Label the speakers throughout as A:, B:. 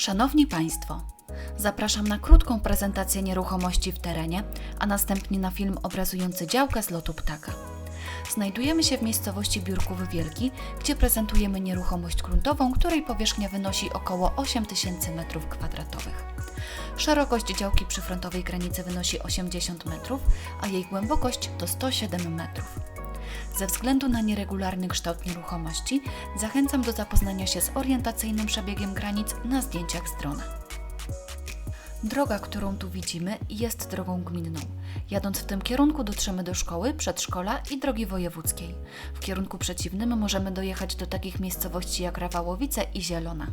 A: Szanowni Państwo, zapraszam na krótką prezentację nieruchomości w terenie, a następnie na film obrazujący działkę z lotu ptaka. Znajdujemy się w miejscowości Biurków Wielki, gdzie prezentujemy nieruchomość gruntową, której powierzchnia wynosi około 8000 m2. Szerokość działki przy frontowej granicy wynosi 80 metrów, a jej głębokość to 107 metrów. Ze względu na nieregularny kształt nieruchomości, zachęcam do zapoznania się z orientacyjnym przebiegiem granic na zdjęciach z drona. Droga, którą tu widzimy, jest drogą gminną. Jadąc w tym kierunku dotrzemy do szkoły, przedszkola i drogi wojewódzkiej. W kierunku przeciwnym możemy dojechać do takich miejscowości jak Rawałowice i Zielona.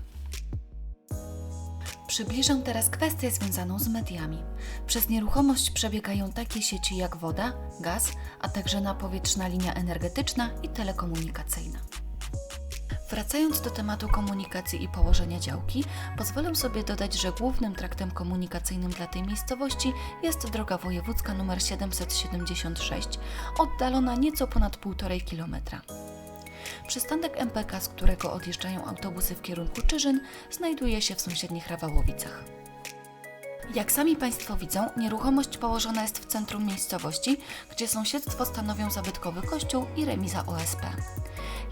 A: Przybliżę teraz kwestię związaną z mediami. Przez nieruchomość przebiegają takie sieci jak woda, gaz, a także napowietrzna linia energetyczna i telekomunikacyjna. Wracając do tematu komunikacji i położenia działki, pozwolę sobie dodać, że głównym traktem komunikacyjnym dla tej miejscowości jest droga wojewódzka nr 776, oddalona nieco ponad 1,5 kilometra. Przystanek MPK, z którego odjeżdżają autobusy w kierunku Czyżyn, znajduje się w sąsiednich Rawałowicach. Jak sami Państwo widzą, nieruchomość położona jest w centrum miejscowości, gdzie sąsiedztwo stanowią zabytkowy kościół i remiza OSP.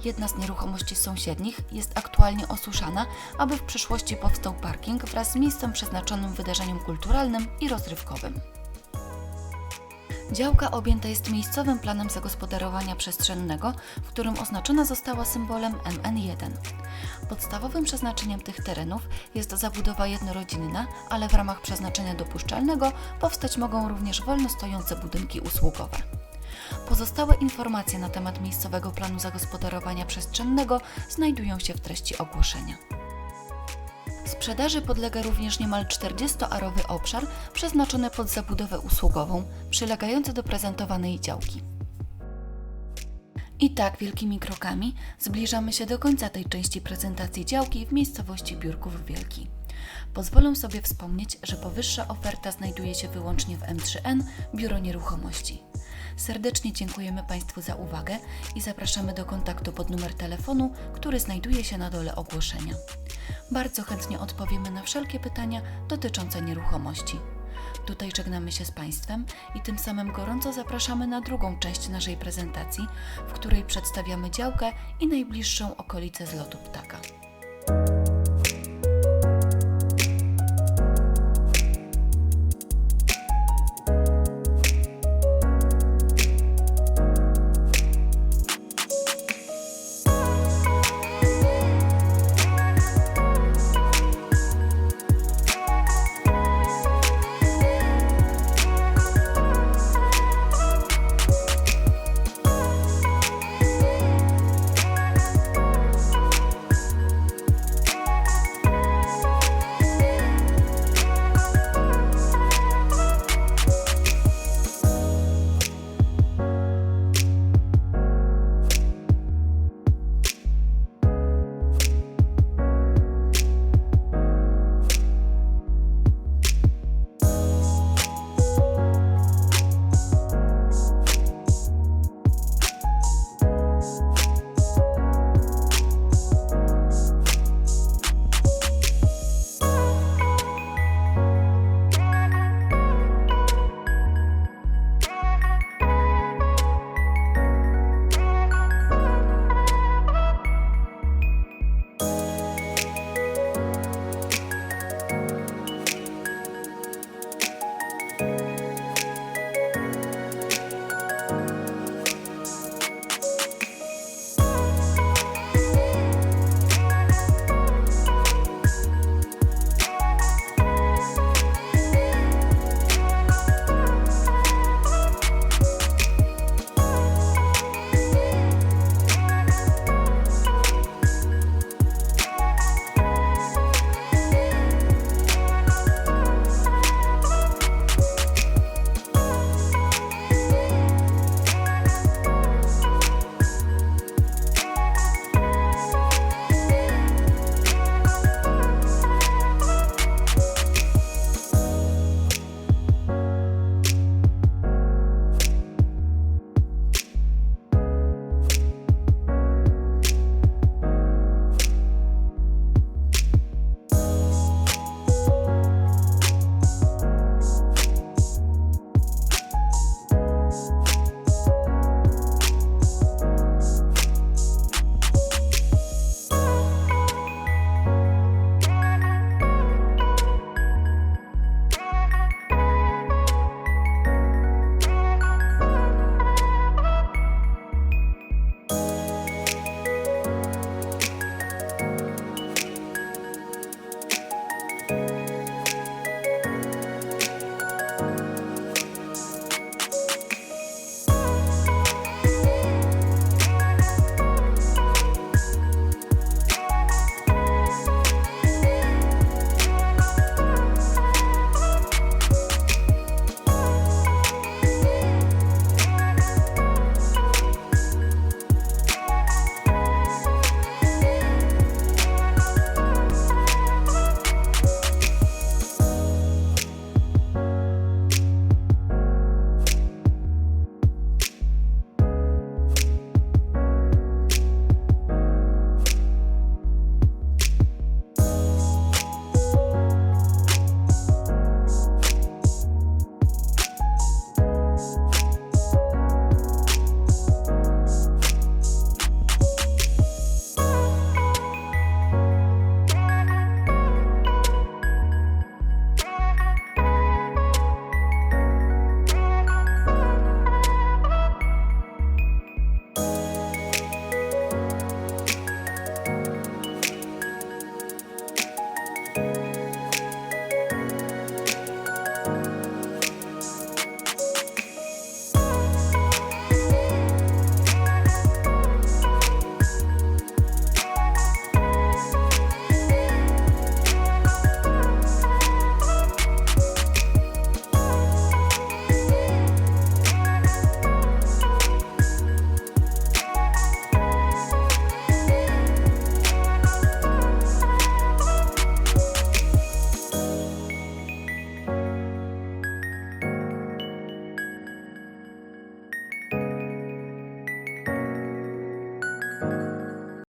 A: Jedna z nieruchomości sąsiednich jest aktualnie osuszana, aby w przyszłości powstał parking wraz z miejscem przeznaczonym wydarzeniom kulturalnym i rozrywkowym. Działka objęta jest miejscowym planem zagospodarowania przestrzennego, w którym oznaczona została symbolem MN1. Podstawowym przeznaczeniem tych terenów jest zabudowa jednorodzinna, ale w ramach przeznaczenia dopuszczalnego powstać mogą również wolno stojące budynki usługowe. Pozostałe informacje na temat miejscowego planu zagospodarowania przestrzennego znajdują się w treści ogłoszenia. Sprzedaży podlega również niemal 40-arowy obszar przeznaczony pod zabudowę usługową, przylegający do prezentowanej działki. I tak wielkimi krokami zbliżamy się do końca tej części prezentacji działki w miejscowości Biurków Wielki. Pozwolę sobie wspomnieć, że powyższa oferta znajduje się wyłącznie w M3N Biuro Nieruchomości. Serdecznie dziękujemy Państwu za uwagę i zapraszamy do kontaktu pod numer telefonu, który znajduje się na dole ogłoszenia. Bardzo chętnie odpowiemy na wszelkie pytania dotyczące nieruchomości. Tutaj żegnamy się z Państwem i tym samym gorąco zapraszamy na drugą część naszej prezentacji, w której przedstawiamy działkę i najbliższą okolicę zlotu ptaka.